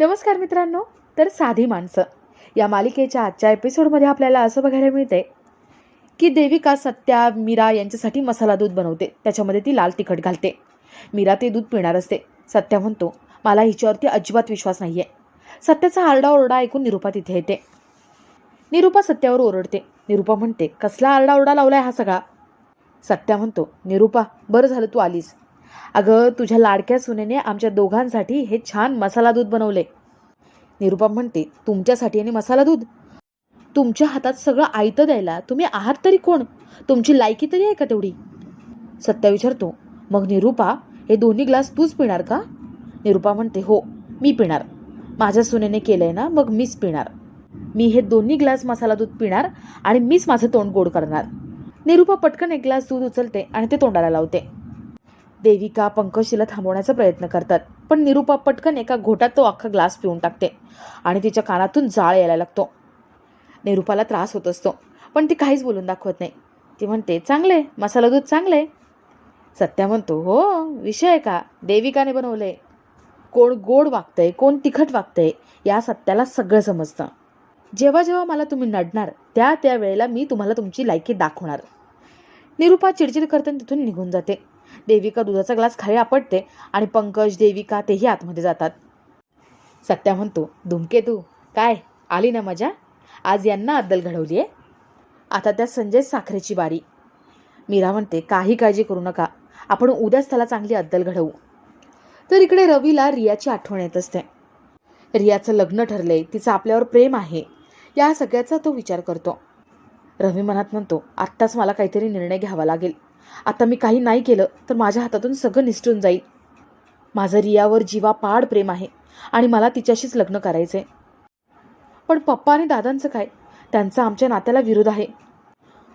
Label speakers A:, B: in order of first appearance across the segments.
A: नमस्कार मित्रांनो तर साधी माणसं. या मालिकेच्या आजच्या एपिसोडमध्ये आपल्याला असं बघायला मिळते की देविका सत्या मीरा यांच्यासाठी मसाला दूध बनवते. त्याच्यामध्ये ती लाल तिखट घालते. मीरा ते दूध पिणार असते. सत्या म्हणतो मला हिच्यावरती अजिबात विश्वास नाही आहे सत्याचा आरडाओरडा ऐकून निरूपा तिथे येते. निरूपा सत्यावर ओरडते. निरूपा म्हणते कसला आरडाओरडा लावलाय हा सगळा? सत्या म्हणतो निरूपा बरं झालं तू आलीस. अगं तुझ्या लाडक्या सुनेने आमच्या दोघांसाठी हे छान मसाला दूध बनवले. निरुपा म्हणते तुमच्यासाठी आणि मसाला दूध? तुमच्या हातात सगळं आयतं द्यायला तुम्ही आहात तरी कोण? तुमची लायकी तरी आहे का तेवढी? सत्या विचारतो मग निरुपा हे दोन्ही ग्लास तूच पिणार का? निरुपा म्हणते हो मी पिणार. माझ्या सुनेने केलंय ना मग मीच पिणार. मी हे दोन्ही ग्लास मसाला दूध पिणार आणि मीच माझं तोंड गोड करणार. निरुपा पटकन एक ग्लास दूध उचलते आणि ते तोंडाला लावते. देविका पंकज थांबवण्याचा प्रयत्न करतात. पण निरुपा पटकन एका घोटात तो अख्खा ग्लास पिऊन टाकते आणि तिच्या कानातून जाळ यायला लागतो. निरुपाला त्रास होत असतो पण ती काहीच बोलून दाखवत नाही. ती म्हणते चांगले मसाला दूध चांगले सत्या म्हणतो हो विषय आहे का? देविकाने बनवले कोण गोड वागतंय कोण तिखट वागतंय या सत्याला सगळं समजतं. जेव्हा जेव्हा मला तुम्ही नडणार त्या त्या वेळेला मी तुम्हाला तुमची लायकी दाखवणार. निरुपा चिडचिड करताना तिथून निघून जाते. देविका दुधाचा ग्लास खाली आपटते आणि पंकज देविका तेही आतमध्ये जातात. सत्या म्हणतो धुमके तू काय आली ना मजा? आज यांना अद्दल घडवली आहे. आता त्या संजय साखरेची बारी. मीरा म्हणते काही काळजी करू नका आपण उद्याच त्याला चांगली अद्दल घडवू. तर इकडे रवीला रियाची आठवण येत असते. रियाचं लग्न ठरले तिचं आपल्यावर प्रेम आहे या सगळ्याचा तो विचार करतो. रवी मनात म्हणतो आत्ताच मला काहीतरी निर्णय घ्यावा लागेल आता मी काही नाही केलं तर माझ्या हातातून सगळं निसटून जाईल. माझं रियावर जीवा पाड प्रेम आहे आणि मला तिच्याशीच लग्न करायचं आहे पण पप्पा आणि दादांचं काय? त्यांचा आमच्या नात्याला विरोध आहे.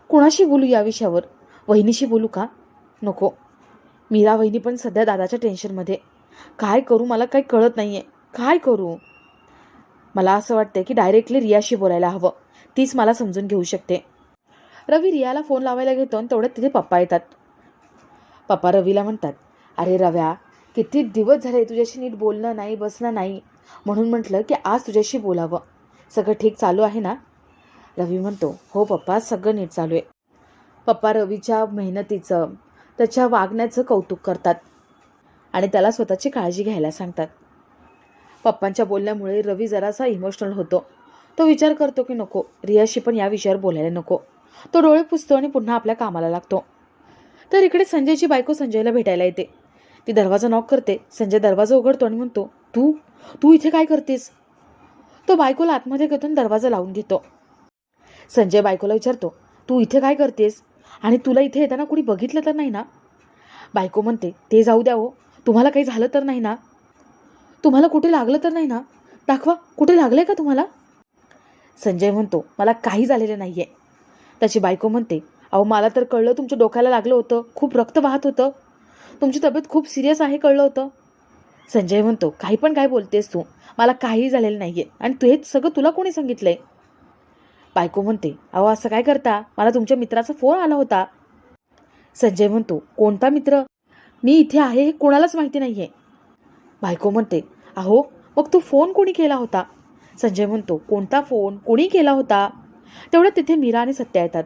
A: कुणाशी बोलू या विषयावर? वहिनीशी बोलू का? नको. मीरा वहिनी पण सध्या दादाच्या टेन्शनमध्ये. काय करू मला काही कळत नाही आहे काय करू? मला असं वाटतं की डायरेक्टली रियाशी बोलायला हवं. तीच मला समजून घेऊ शकते. रवी रियाला फोन लावायला घेतो आणि तेवढ्यात तिथे पप्पा येतात. पप्पा रवीला म्हणतात अरे रव्या किती दिवस झाले तुझ्याशी नीट बोलणं नाही बसणं नाही. म्हणून म्हटलं की आज तुझ्याशी बोलावं. सगळं ठीक चालू आहे ना? रवी म्हणतो हो पप्पा सगळं नीट चालू आहे. पप्पा रवीच्या मेहनतीचं त्याच्या वागण्याचं कौतुक करतात आणि त्याला स्वतःची काळजी घ्यायला सांगतात. पप्पांच्या बोलण्यामुळे रवी जरासा इमोशनल होतो. तो विचार करतो की नको रियाशी पण या विषयावर बोलायला नको. तो डोळे पुसतो आणि पुन्हा आपल्या कामाला लागतो. तर इकडे संजयची बायको संजयला भेटायला येते. ती दरवाजा नॉक करते. संजय दरवाजा उघडतो आणि म्हणतो तू? तू इथे काय करतेस? तो बायकोला आतमध्ये घेतून दरवाजा लावून घेतो. संजय बायकोला विचारतो तू इथे काय करतेस? आणि तुला इथे येताना कुणी बघितलं तर नाही ना? बायको म्हणते ते जाऊ द्या हो. तुम्हाला काही झालं तर नाही ना? तुम्हाला कुठे लागलं तर नाही ना? दाखवा कुठे लागलंय का तुम्हाला? संजय म्हणतो मला काही झालेलं नाही आहे त्याची बायको म्हणते अहो मला तर कळलं तुमच्या डोक्याला लागलं होतं. खूप रक्त वाहत होतं. तुमची तब्येत खूप सिरियस आहे कळलं होतं. संजय म्हणतो काही पण काय बोलतेस तू. मला काही झालेलं नाही आहे आणि तू हे सगळं तुला कोणी सांगितलं आहे बायको म्हणते अहो असं काय करता? मला तुमच्या मित्राचा फोन आला होता. संजय म्हणतो कोणता मित्र? मी इथे आहे हे कोणालाच माहिती नाही आहे बायको म्हणते अहो मग तू फोन कोणी केला होता? संजय म्हणतो कोणता फोन कोणी केला होता? तेवढ्यात तिथे मीरा आणि सत्या येतात.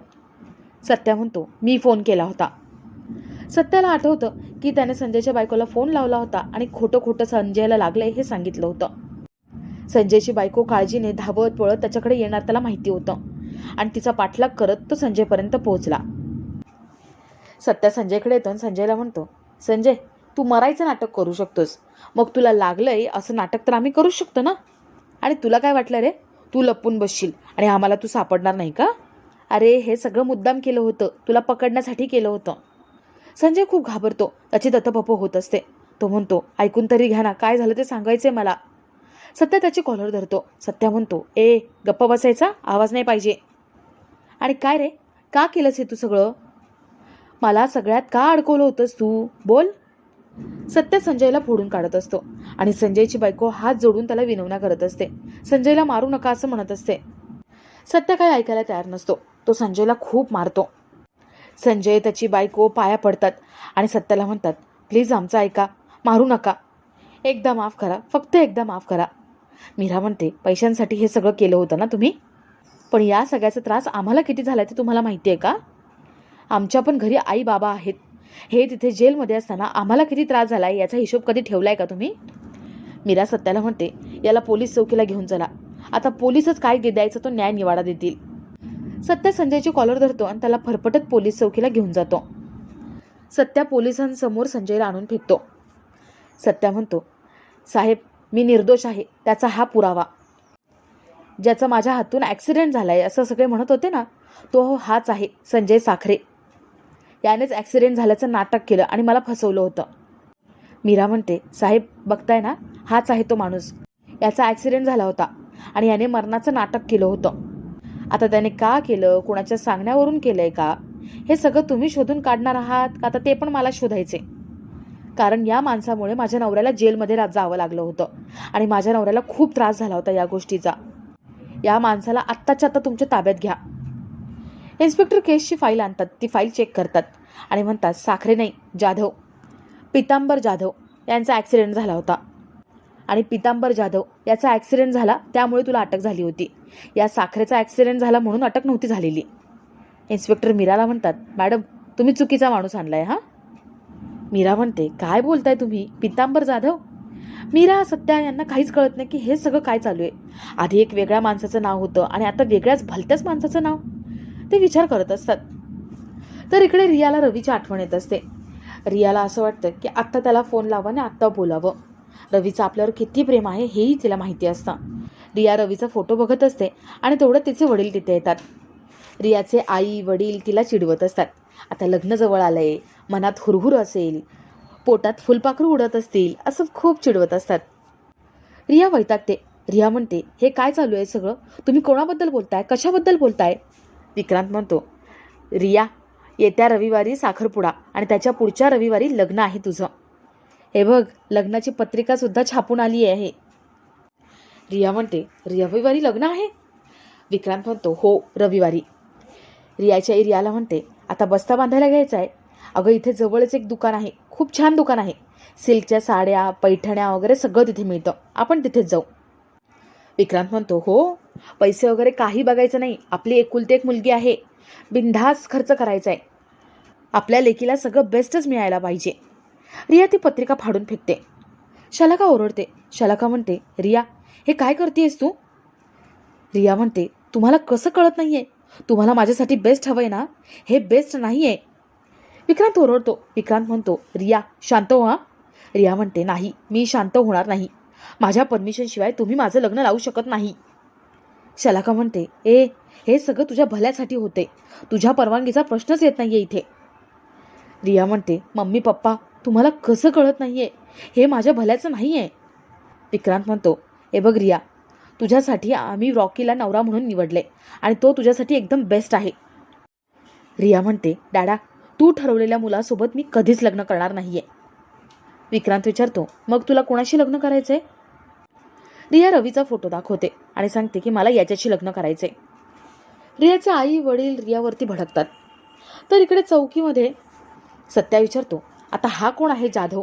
A: सत्या म्हणतो मी फोन केला होता. सत्याला आठवतं की त्याने संजयच्या बायकोला फोन लावला होता आणि खोटं खोटं संजयला लागलंय हे सांगितलं होतं. संजयची बायको काळजीने धावत पळत त्याच्याकडे येणार त्याला माहिती होतं. आणि तिचा पाठलाग करत तो संजयपर्यंत पोहोचला. सत्या संजयकडे येतो आणि संजयला म्हणतो संजय तू मरायचं नाटक करू शकतोस. मग तुला लागलंय असं नाटक तर आम्ही करू शकतो ना? आणि तुला काय वाटलं रे? तू लपून बसशील. आणि आम्हाला तू सापडणार नाही का? अरे हे सगळं मुद्दाम केलं होतं. तुला पकडण्यासाठी केलं होतं. संजय खूप घाबरतो. त्याची दत्तपप्प होत असते. तो म्हणतो ऐकून तरी घ्या ना काय झालं ते सांगायचंय मला. सत्या त्याची कॉलर धरतो. सत्या म्हणतो ए गप्पा बसायचा? आवाज नाही पाहिजे. आणि काय रे? का केलंस हे तू सगळं? मला सगळ्यात का अडकवलं होतंस तू? बोल. सत्य संजयला फोडून काढत असतो. आणि संजयची बायको हात जोडून त्याला विनवण्या करत असते. संजयला मारू नका असं म्हणत असते. सत्य काही ऐकायला तयार नसतो. तो संजयला खूप मारतो. संजय त्याची बायको पाया पडतात आणि सत्याला म्हणतात प्लीज आमचं ऐका. मारू नका. एकदा माफ करा. फक्त एकदा माफ करा. मीरा म्हणते पैशांसाठी हे सगळं केलं होतं ना तुम्ही? पण या सगळ्याचा त्रास आम्हाला किती झाला ते तुम्हाला माहिती आहे का? आमच्या पण घरी आई बाबा आहेत. हे तिथे जेलमध्ये असताना आम्हाला किती त्रास झाला आहे याचा हिशोब कधी ठेवला आहे का तुम्ही? मीरा सत्याला म्हणते याला पोलीस चौकीला घेऊन चला. आता पोलीसच काय द्यायचा तो न्याय निवाडा देतील. सत्या संजयची कॉलर धरतो आणि त्याला फरफटत पोलीस चौकीला घेऊन जातो. सत्या पोलिसांसमोर संजयला आणून फेकतो. सत्या म्हणतो साहेब मी निर्दोष आहे त्याचा हा पुरावा. ज्याचा माझ्या हातून ॲक्सिडेंट झाला आहे असं सगळे म्हणत होते ना तो हाच आहे संजय साखरे. यानेच ॲक्सिडेंट झाल्याचं नाटक केलं आणि मला फसवलं होतं. मीरा म्हणते साहेब बघताय ना? हाच आहे तो माणूस. याचा ॲक्सिडेंट झाला होता आणि याने मरणाचं नाटक केलं होतं. आता त्याने का केलं? कोणाच्या सांगण्यावरून केलं आहे का? हे सगळं तुम्ही शोधून काढणार आहात का? आता ते पण मला शोधायचे. कारण या माणसामुळे माझ्या नवऱ्याला जेलमध्ये रा जावं लागलं होतं आणि माझ्या नवऱ्याला खूप त्रास झाला होता या गोष्टीचा. या माणसाला आत्ताच्या आत्ता तुमच्या ताब्यात घ्या. इन्स्पेक्टर केसची फाईल आणतात. ती फाईल चेक करतात आणि म्हणतात साखरे नाही जाधव. पितांबर जाधव यांचा ॲक्सिडेंट झाला होता. आणि पितांबर जाधव याचा ॲक्सिडेंट झाला त्यामुळे तुला अटक झाली होती. या साखरेचा ॲक्सिडेंट झाला म्हणून अटक नव्हती झालेली. इन्स्पेक्टर मीराला म्हणतात मॅडम तुम्ही चुकीचा माणूस आणलाय हा? मीरा म्हणते काय बोलताय तुम्ही? पितांबर जाधव? मीरा सत्या यांना काहीच कळत नाही की हे सगळं काय चालू आहे. आधी एक वेगळ्या माणसाचं नाव होतं आणि आता वेगळ्याच भलत्याच माणसाचं नाव. ते विचार करत असतात. तर इकडे रियाला रवीची आठवण येत असते. रियाला असं वाटतं की आत्ता त्याला फोन लावा आणि आत्ता बोलावं. रवीचं आपल्यावर किती प्रेम आहे हेही तिला माहिती असतं. रिया रवीचा फोटो बघत असते आणि तेवढं तिचे वडील तिथे येतात. रियाचे आई वडील तिला चिडवत असतात. आता लग्न जवळ आलंय मनात हुरहुर असेल पोटात फुलपाखरू उडत असतील असं खूप चिडवत असतात. रिया वैतागते. रिया म्हणते हे काय चालू आहे सगळं? तुम्ही कोणाबद्दल बोलताय? कशाबद्दल बोलताय? विक्रांत म्हणतो रिया येत्या रविवारी साखरपुडा आणि त्याच्या पुढच्या रविवारी लग्न आहे तुझं. हे बघ लग्नाची पत्रिकासुद्धा छापून आली आहे रिया म्हणते रविवारी लग्न आहे? विक्रांत म्हणतो हो रविवारी. रियाच्या आई रियाला म्हणते आता बस्ता बांधायला घ्यायचा आहे. अगं इथे जवळच एक दुकान आहे. खूप छान दुकान आहे. सिल्कच्या साड्या पैठण्या वगैरे सगळं तिथे मिळतं. आपण तिथेच जाऊ. विक्रांत म्हणतो हो पैसे वगैरे काही बघायचं नाही. आपली एकुलती एक मुलगी आहे. बिनधास खर्च करायचा आहे आपल्या लेकीला सगळं बेस्टच मिळायला पाहिजे. रिया ती पत्रिका फाडून फेकते. शलाका ओरडते. शलाका म्हणते रिया हे काय करतेयस तू? रिया म्हणते तुम्हाला कसं कळत नाही आहे तुम्हाला माझ्यासाठी बेस्ट हवं आहे ना? हे बेस्ट नाही आहे विक्रांत ओरडतो. विक्रांत म्हणतो रिया शांत हो रिया म्हणते नाही मी शांत होणार नाही. माझ्या परमिशनशिवाय तुम्ही माझं लग्न लावू शकत नाही. शलाका म्हणते ए हे सगळं तुझ्या भल्यासाठी होते. तुझ्या परवानगीचा प्रश्नच येत नाही आहे इथे. रिया म्हणते मम्मी पप्पा तुम्हाला कसं कळत नाही आहे हे माझ्या भल्याचं नाही आहे विक्रांत म्हणतो ए बघ रिया तुझ्यासाठी आम्ही रॉकीला नवरा म्हणून निवडले आणि तो तुझ्यासाठी एकदम बेस्ट आहे. रिया म्हणते डॅडा तू ठरवलेल्या मुलासोबत मी कधीच लग्न करणार नाहीये. विक्रांत विचारतो मग तुला कोणाशी लग्न करायचं आहे रिया रवीचा फोटो दाखवते आणि सांगते की मला याच्याशी लग्न करायचं आहे रियाचे आई वडील रियावरती भडकतात. तर इकडे चौकीमध्ये सत्या विचारतो आता हा कोण आहे जाधव?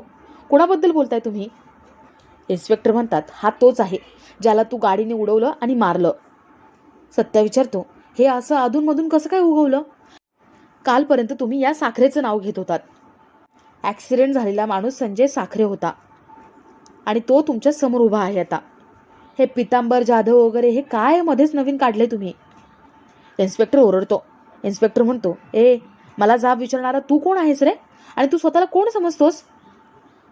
A: कोणाबद्दल बोलताय तुम्ही? इन्स्पेक्टर म्हणतात हा तोच आहे ज्याला तू गाडीने उडवलं आणि मारलं. सत्या विचारतो हे असं अधूनमधून कसं काय उगवलं? कालपर्यंत तुम्ही या साखरेचं नाव घेत होतात. ॲक्सिडेंट झालेला माणूस संजय साखरे होता आणि तो तुमच्यासमोर उभा आहे आता. हे पितांबर जाधव वगैरे हे काय मध्येच नवीन काढले तुम्ही? इन्स्पेक्टर ओरडतो. इन्स्पेक्टर म्हणतो ए मला जाब विचारणारा तू कोण आहेस रे? आणि तू स्वतःला कोण समजतोस?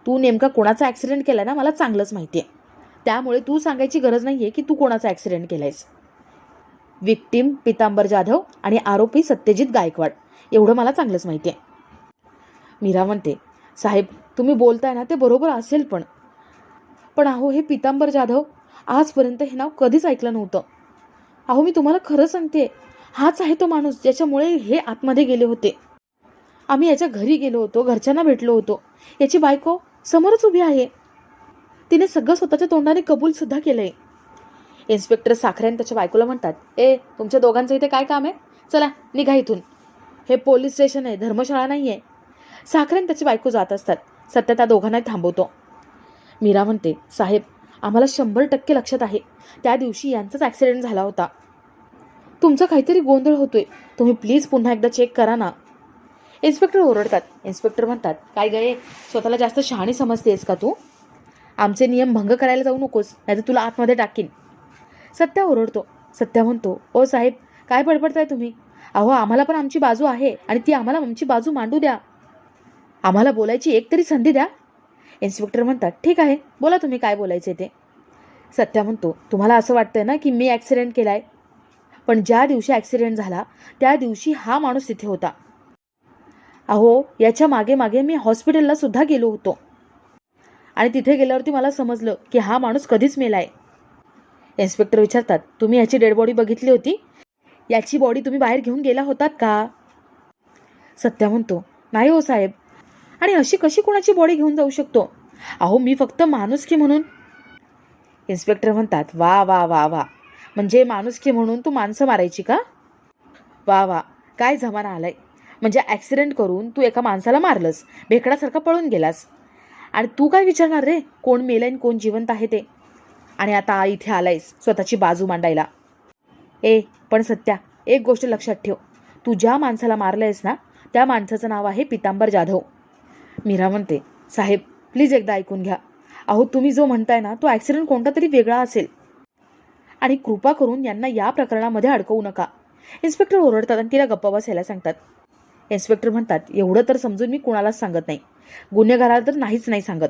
A: तू नेमका कोणाचा ॲक्सिडेंट केला ना मला चांगलंच माहिती आहे त्यामुळे तू सांगायची गरज नाही आहे की तू कोणाचा ॲक्सिडेंट केलायस. विक्टीम पितांबर जाधव आणि आरोपी सत्यजित गायकवाड. एवढं मला चांगलंच माहिती आहे मीरा म्हणते साहेब तुम्ही बोलताय ना ते बरोबर असेल पण. पण अहो हे पितांबर जाधव आजपर्यंत हे नाव कधीच ऐकलं नव्हतं. अहो मी तुम्हाला खरं सांगते हाच आहे तो माणूस ज्याच्यामुळे हे आतमध्ये गेले होते. आम्ही याच्या घरी गेलो होतो घरच्यांना भेटलो होतो. याची बायको समोरच उभी आहे. तिने सगळं स्वतःच्या तोंडाने कबूल सुद्धा केलंय. इन्स्पेक्टर साखरेन त्याच्या बायकोला म्हणतात ए तुमच्या दोघांचं इथे काय काम आहे? चला निघा इथून. हे पोलीस स्टेशन आहे धर्मशाळा नाही आहे साखरेन त्याची बायको जात असतात. सत्य त्या दोघांनाही थांबवतो. मीरा म्हणते साहेब आम्हाला शंभर टक्के लक्षात आहे. त्या दिवशी यांचाच ॲक्सिडेंट झाला होता. तुमचा काहीतरी गोंधळ होतोय. तुम्ही प्लीज पुन्हा एकदा चेक करा ना. इन्स्पेक्टर ओरडतात. इन्स्पेक्टर म्हणतात काय गये स्वतःला जास्त शहाणी समजतेस का तू? आमचे नियम भंग करायला जाऊ नकोस नाहीतर तुला आतमध्ये टाकीन. सत्या ओरडतो. सत्या म्हणतो ओ साहेब काय बडबडताय तुम्ही? अहो आम्हाला पण आमची बाजू आहे आणि ती आम्हाला आमची बाजू मांडू द्या. आम्हाला बोलायची एक तरी संधी द्या. इन्स्पेक्टर म्हणतात ठीक आहे बोला तुम्ही काय बोलायचे ते. सत्या म्हणतो तुम्हाला असं वाटतंय ना की मी ॲक्सिडेंट केला आहे पण ज्या दिवशी ॲक्सिडेंट झाला त्या दिवशी हा माणूस तिथे होता. अहो याच्या मागे मागे मी हॉस्पिटलला सुद्धा गेलो होतो. आणि तिथे गेल्यावरती मला समजलं की हा माणूस कधीच मेला आहे इन्स्पेक्टर विचारतात तुम्ही याची डेड बॉडी बघितली होती? याची बॉडी तुम्ही बाहेर घेऊन गेला होतात का? सत्या म्हणतो नाही हो साहेब आणि अशी कशी कोणाची बॉडी घेऊन जाऊ शकतो? अहो मी फक्त माणुसकी म्हणून. इन्स्पेक्टर म्हणतात वा वा वा वा. म्हणजे माणुसकी म्हणून तू माणसं मारायची का? वा वा. काय जमाना आलाय. म्हणजे ॲक्सिडेंट करून तू एका माणसाला मारलंस. भेकडासारखा पळून गेलास. आणि तू काय विचारणार रे? कोण मेलं आणि कोण जिवंत आहे ते? आणि आता इथे आलायस स्वतःची बाजू मांडायला. ए पण सत्या एक गोष्ट लक्षात ठेव. तू ज्या माणसाला मारलंयस ना त्या माणसाचं नाव आहे पितांबर जाधव. मीरा म्हणते साहेब प्लीज एकदा ऐकून घ्या. अहो तुम्ही जो म्हणताय ना तो ॲक्सिडेंट कोणता तरी वेगळा असेल. आणि कृपा करून यांना या प्रकरणामध्ये अडकवू नका. इन्स्पेक्टर ओरडतात आणि तिला गप्पा बसायला सांगतात. इन्स्पेक्टर म्हणतात एवढं तर समजून मी कुणालाच सांगत नाही. गुन्हेगाराला तर नाहीच नाही सांगत.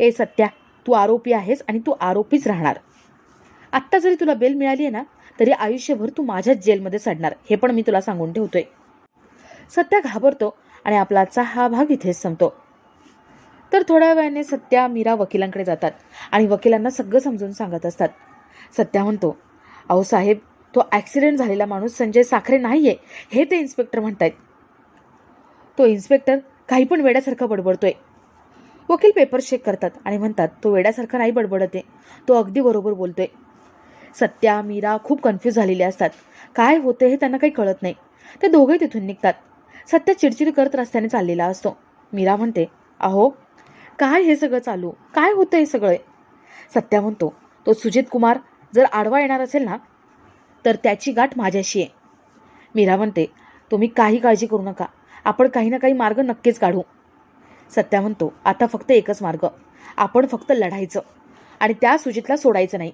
A: ए सत्या तू आरोपी आहेस आणि तू आरोपीच राहणार. आत्ता जरी तुला बेल मिळाली आहे ना तरी आयुष्यभर तू माझ्याच जेलमध्ये सडणार. हे पण मी तुला सांगून ठेवतोय. सत्या घाबरतो आणि आपला आजचा हा भाग इथेच संपतो. तर थोड्या वेळाने सत्या मीरा वकिलांकडे जातात आणि वकिलांना सगळं समजून सांगत असतात. सत्या म्हणतो अहो साहेब तो ॲक्सिडेंट झालेला माणूस संजय साखरे नाही आहे हे ते इन्स्पेक्टर म्हणतायत. तो इन्स्पेक्टर काही पण वेड्यासारखा बडबडतोय. वकील पेपर चेक करतात आणि म्हणतात तो वेड्यासारखा नाही बडबडत आहे तो अगदी बरोबर बोलतोय. सत्या मीरा खूप कन्फ्यूज झालेले असतात. काय होते हे त्यांना काही कळत नाही. ते दोघे तिथून निघतात. सत्या चिडचिड करत रस्त्याने चाललेला असतो. मीरा म्हणते अहो काय हे सगळं चालू? काय होतं हे सगळं? सत्या म्हणतो तो सुजित कुमार जर आडवा येणार असेल ना तर त्याची गाठ माझ्याशी आहे. मीरा म्हणते तुम्ही काही काळजी करू नका. आपण काही ना काही मार्ग नक्कीच काढू. सत्या म्हणतो आता फक्त एकच मार्ग. आपण फक्त लढायचं. आणि त्या सुजितला सोडायचं नाही.